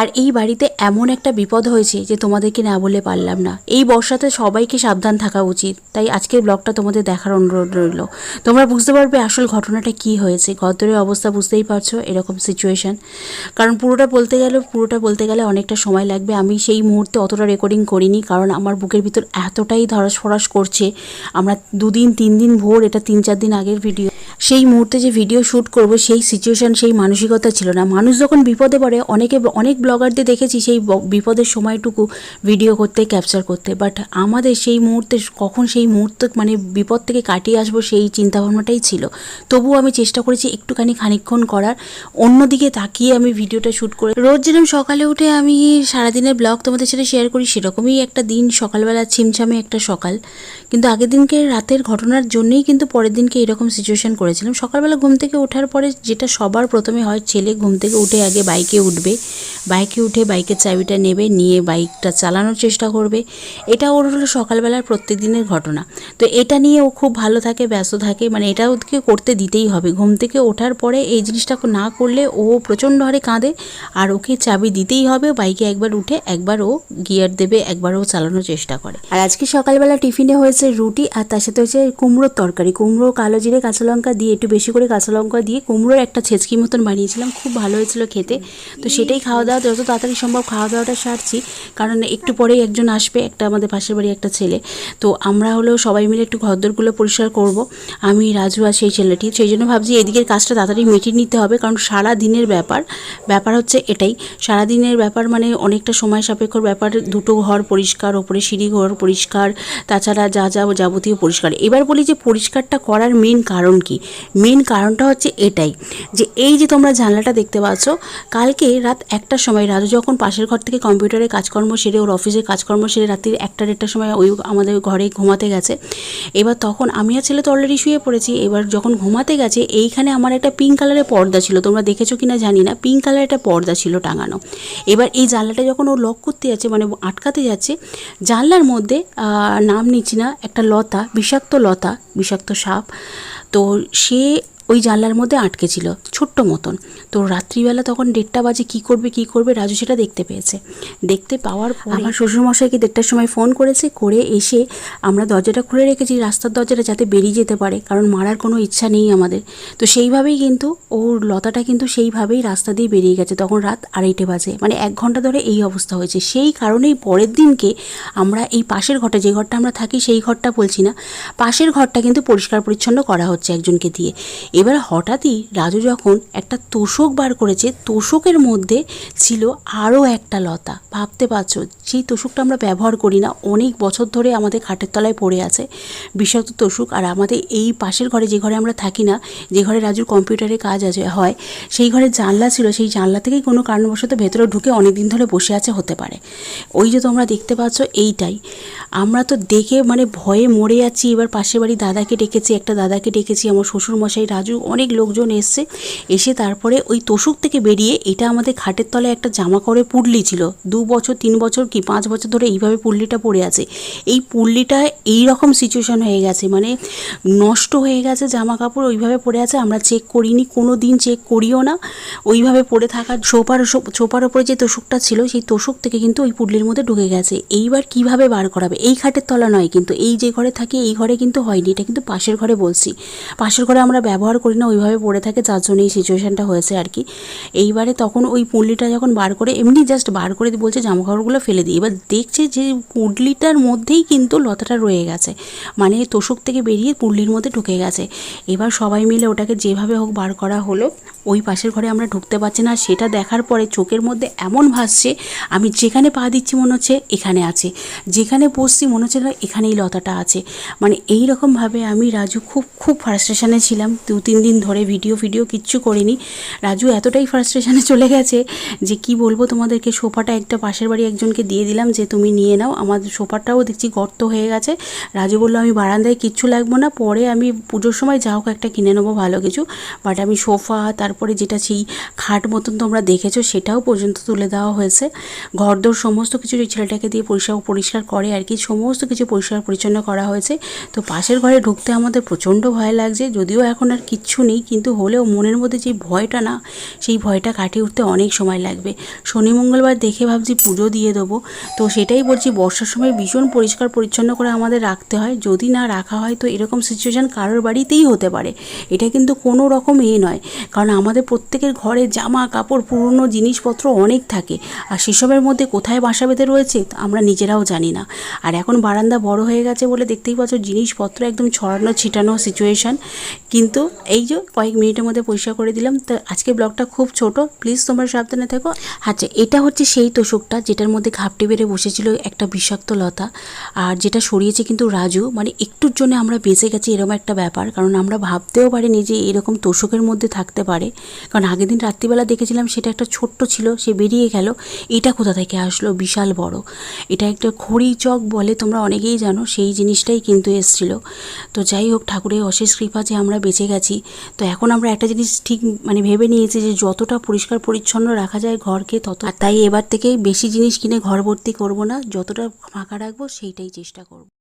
আর এই বাড়িতে এমন একটা বিপদ হয়েছে যে তোমাদেরকে না বলে পারলাম না। এই বর্ষাতে সবাইকে সাবধান থাকা উচিত। তাই আজকের ব্লগটা তোমাদের দেখার অনুরোধ রইল। তোমরা বুঝতে পারবে আসল ঘটনাটা কি হয়েছে। ঘরদরের অবস্থা বুঝতেই পারছ এরকম সিচুয়েশন কারণ পুরোটা বলতে গেলে পুরোটা বলতে গেলে অনেকটা সময় লাগবে। আমি সেই মুহূর্তে অতটা রেকর্ডিং করিনি কারণ আমার বুকের ভিতর এতটাই ধরাস ফরাস করছে। আমরা দুদিন তিন দিন ভোর, এটা তিন, চার দিন আগের ভিডিও সেই মুহূর্তে যে ভিডিও শ্যুট করব, সেই সিচুয়েশান সেই মানসিকতা ছিল না। মানুষ যখন বিপদে পড়ে, অনেকে, অনেক ব্লগারদের দেখেছি সেই বিপদের সময়টুকু ভিডিও করতে ক্যাপচার করতে। বাট আমাদের সেই মুহূর্তে, কখন সেই মুহূর্ত মানে বিপদ থেকে কাটিয়ে আসব, সেই চিন্তাভাবনাটাই ছিল। তবুও আমি চেষ্টা করেছি একটুখানি খানিকক্ষণ করার। অন্যদিকে তাকিয়ে আমি ভিডিওটা শ্যুট করে, রোজ যেরকম সকালে উঠে আমি সারাদিনের ব্লগ তোমাদের সাথে শেয়ার করি, সেরকমই একটা দিন। সকালবেলা ছিমছামে একটা সকাল। কিন্তু আগের দিনকে রাতের ঘটনার জন্যই কিন্তু পরের দিনকে এরকম সিচুয়েশন করেছিলাম। সকালবেলা ঘুম থেকে ওঠার পরে যেটা সবার প্রথমে হয়, ছেলে ঘুম থেকে উঠে আগে বাইকে উঠবে। বাইকে উঠে বাইকের চাবিটা নেবে, নিয়ে বাইকটা চালানোর চেষ্টা করবে। এটা ওর হলো সকালবেলার প্রত্যেক দিনের ঘটনা। তো এটা নিয়ে ও খুব ভালো থাকে, ব্যস্ত থাকে মানে এটা ওকে করতে দিতেই হবে। ঘুম থেকে ওঠার পরে এই জিনিসটা না করলে ও প্রচণ্ড হারে কাঁদে, আর ওকে চাবি দিতেই হবে। বাইকে একবার উঠে একবার ও গিয়ার দেবে, একবার ও চালানোর চেষ্টা করে। আর আজকে সকালবেলা টিফিনে হয়েছে রুটি, আর তার সাথে হয়েছে কুমড়োর তরকারি। কুমড়ো, কালো জিরে, কাঁচা লঙ্কা দিয়ে একটু বেশি করে কাঁচা লঙ্কা দিয়ে কুমড়োর একটা ছেচকি মতন বানিয়েছিলাম, খুব ভালো হয়েছিল খেতে। তো সেটাই খাওয়া দাওয়া, যত তাড়াতাড়ি সম্ভব খাওয়া দাওয়াটা সারছি। কারণ একটু পরেই একজন আসবে, একটা আমাদের পাশের বাড়ি একটা ছেলে। তো আমরা হলো সবাই মিলে একটু ঘরদোরগুলো পরিষ্কার করব। আমি, রাজু আর সেই ছেলেটি। সেই জন্য ভাবছি এদিকের কাজটা তাড়াতাড়ি মিটিয়ে নিতে হবে, কারণ সারা দিনের ব্যাপার ব্যাপার হচ্ছে এটাই। সারা দিনের ব্যাপার মানে অনেকটা সময় সাপেক্ষর ব্যাপার, দুটো ঘর পরিষ্কার, ওপরে সিঁড়ি ঘর পরিষ্কার, তাছাড়া যা যা যাবতীয় পরিষ্কার। এবার বলি যে পরিষ্কারটা করার মেন কারণ কি? মেন কারণটা হচ্ছে এটাই, যে এই যে তোমরা জানলাটা দেখতে পাচ্ছ, কালকে রাত একটার সময়, রাজু যখন পাশের ঘর থেকে কম্পিউটারে কাজকর্ম সেরে, ওর অফিসে কাজকর্ম সেরে রাত্রির একটা দেড়টার সময় ওই আমাদের ঘরে ঘুমাতে গেছে। এবার তখন আমি আর ছেলে তো অলরেডি শুয়ে পড়েছি, এবার যখন ঘুমাতে গেছে, এইখানে আমার একটা পিঙ্ক কালারের পর্দা ছিল, তোমরা দেখেছ কিনা জানি না পিঙ্ক কালারের একটা পর্দা ছিল টাঙানো। এবার এই জানলাটা যখন ও লক করতে যাচ্ছে মানে আটকাতে যাচ্ছে, জানলার মধ্যে নাম নিচ্ছি না, একটা লতা, বিষাক্ত লতা, বিষাক্ত সাপ তো সে ওই জানলার মধ্যে আটকে ছিল ছোট্ট মতন। তো রাত্রিবেলা তখন দেড়টা বাজে কি করবে কি করবে রাজু সেটা দেখতে পেয়েছে। দেখতে পাওয়ার পর আমার শ্বশুরমশাইকে দেড়টার সময় ফোন করেছে করে এসে আমরা দরজাটা খুলে রেখেছি রাস্তার দরজাটা যাতে বেরিয়ে যেতে পারে কারণ মারার কোনো ইচ্ছা নেই আমাদের। তো সেইভাবেই কিন্তু ওর লতাটা কিন্তু সেইভাবেই রাস্তা দিয়ে বেরিয়ে গেছে তখন রাত আড়াইটে বাজে। মানে এক ঘণ্টা ধরে এই অবস্থা হয়েছে। সেই কারণেই পরের দিনকে আমরা এই পাশের ঘরটা যে ঘরটা আমরা থাকি সেই ঘরটা বলছি না পাশের ঘরটা কিন্তু পরিষ্কার পরিচ্ছন্ন করা হচ্ছে একজনকে দিয়ে। এবার হঠাৎই রাজু যখন একটা তোষক বার করেছে, তোষকের মধ্যে ছিল আরও একটা লতা। ভাবতে পারছ সেই তোষকটা আমরা ব্যবহার করি না, অনেক বছর ধরে আমাদের খাটের তলায় পড়ে আছে বিষাক্ত তোষক। আর আমাদের এই পাশের ঘরে যে ঘরে আমরা থাকি না, যে ঘরে রাজুর কম্পিউটারে কাজ আছে, হয়, সেই ঘরে জানলা ছিল, সেই জানলা থেকেই কোনো কারণবশত ভেতরে ঢুকে অনেক দিন ধরে বসে আছে হতে পারে। ওই যে তোমরা দেখতে পাচ্ছ, এইটাই। আমরা তো দেখে মানে ভয়ে মরে যাচ্ছি। এবার পাশের বাড়ি দাদাকে ডেকেছি, একটা দাদাকে ডেকেছি, আমার শ্বশুর মশাই রাজু অনেক লোকজন এসছে। এসে তারপরে ওই তোষক থেকে বেরিয়ে এটা আমাদের খাটের তলায় একটা জামা করে পুডলি ছিল। দু বছর, তিন বছর কি পাঁচ বছর ধরে এইভাবে পুডলিটা পড়ে আছে। এই পুডলিটা এই রকম সিচুয়েশন হয়ে গেছে। মানে নষ্ট হয়ে গেছে জামা কাপড় ওইভাবে পড়ে আছে। আমরা চেক করিনি কোনো দিন চেক করিও না। ওইভাবে পড়ে থাকার সোপার সোপার ওপরে যে তোষকটা ছিল, সেই তোষক থেকে কিন্তু ওই পুডলির মধ্যে ঢুকে গেছে। এইবার কীভাবে বার করাবে? এই খাটের তলা নয় কিন্তু, এই যে ঘরে থাকি, এই ঘরে কিন্তু হয়নি। এটা কিন্তু পাশের ঘরে বলছি। পাশের ঘরে আমরা ব্যবহার করি না, ওইভাবে পড়ে থাকে, যার জন্য এই সিচুয়েশনটা হয়েছে আর কি। এইবারে তখন ওই পুডলিটা যখন বার করে, এমনি জাস্ট বার করে বলছে জামা কাপড়গুলো ফেলে দিই এবার দেখছে যে পুডলিটার মধ্যেই কিন্তু লতাটা রয়ে গেছে। মানে তোষক থেকে বেরিয়ে পুডলির মধ্যে ঢুকে গেছে। এবার সবাই মিলে ওটাকে যেভাবে হোক বার করা হলো। ওই পাশের ঘরে আমরা ঢুকতে পারছি না। সেটা দেখার পরে চোখের মধ্যে এমন ভাসছে, আমি যেখানে পা দিচ্ছি মনে হচ্ছে এখানে আছে। যেখানে বসছি মনে হচ্ছে এখানেই লতাটা আছে। মানে এই রকমভাবে আমি রাজু খুব খুব ফ্রাস্ট্রেশনে ছিলাম। দু তিন দিন ধরে ভিডিও ভিডিও কিচ্ছু করিনি। রাজু এতটাই ফ্রাস্ট্রেশনে চলে গেছে যে কি বলব তোমাদেরকে, সোফাটা একটা পাশের বাড়ি একজনকে দিয়ে দিলাম যে তুমি নিয়ে নাও। আমার সোফাটাও দেখছি গর্ত হয়ে গেছে। রাজু বলল, আমি বারান্দায় কিচ্ছু লাগবো না, পরে আমি পুজোর সময় যা হোক একটা কিনে নেব ভালো কিছু। বাট আমি সোফা, তারপরে যেটা সেই খাট মতন তোমরা দেখেছ, সেটাও পর্যন্ত তুলে দেওয়া হয়েছে। ঘরদোর সমস্ত কিছু ওই ছেলেটাকে দিয়ে পরিষ্কার পরিষ্কার করে আর কি, সমস্ত কিছু পরিষ্কার পরিচ্ছন্ন করা হয়েছে। তো পাশের ঘরে ঢুকতে আমাদের প্রচণ্ড ভয় লাগছে। যদিও এখন আর কি কিচ্ছু নেই, কিন্তু হলেও মনের মধ্যে যে ভয়টা না, সেই ভয়টা কাটিয়ে উঠতে অনেক সময় লাগবে। শনি মঙ্গলবার দেখে ভাবছি পুজো দিয়ে দেবো। তো সেটাই বলছি, বর্ষার সময় ভীষণ পরিষ্কার পরিচ্ছন্ন করে আমাদের রাখতে হয়। যদি না রাখা হয় তো এরকম সিচুয়েশান কারোর বাড়িতেই হতে পারে। এটা কিন্তু কোনো রকম এ নয়। কারণ আমাদের প্রত্যেকের ঘরে জামা, কাপড়, পুরনো জিনিসপত্র অনেক থাকে। আর সেসবের মধ্যে কোথায় বাসা বেঁধে রয়েছে আমরা নিজেরাও জানি না। আর এখন বারান্দা বড় হয়ে গেছে বলে দেখতেই পাচ্ছ, জিনিসপত্র একদম ছড়ানো, ছিটানো সিচুয়েশান কিন্তু এই যে কয়েক মিনিটের মধ্যে পরিষ্কার করে দিলাম। তো আজকে ব্লগটা খুব ছোট। প্লিজ তোমরা সাবধানে থেকো। আচ্ছা এটা হচ্ছে সেই তোষকটা যেটার মধ্যে ঘাপটি বেড়ে বসেছিল একটা বিষাক্ত লতা। আর যেটা সরিয়েছে কিন্তু রাজু। মানে একটুর জন্য আমরা বেঁচে গেছি এরকম একটা ব্যাপার। কারণ আমরা ভাবতেও পারিনি যে এরকম তোষকের মধ্যে থাকতে পারে। কারণ আগের দিন রাত্রিবেলা দেখেছিলাম সেটা একটা ছোট্ট ছিল, সে বেরিয়ে গেল। এটা কোথা থেকে আসলো? বিশাল বড়। এটা একটা খড়ি চক বলে তোমরা অনেকেই জানো, সেই জিনিসটাই কিন্তু এসছিল। তো যাই হোক, ঠাকুরের অশেষ কৃপা যে আমরা বেঁচে গেছি। তো এখন আমরা একটা জিনিস ঠিক মানে ভেবে নিয়েছি যে যতটা পরিষ্কার পরিচ্ছন্ন রাখা যায় ঘরকে তত তাই এবার থেকে বেশি জিনিস কিনে ঘর ভর্তি করব না। যতটা ফাঁকা রাখব সেইটাই চেষ্টা করব।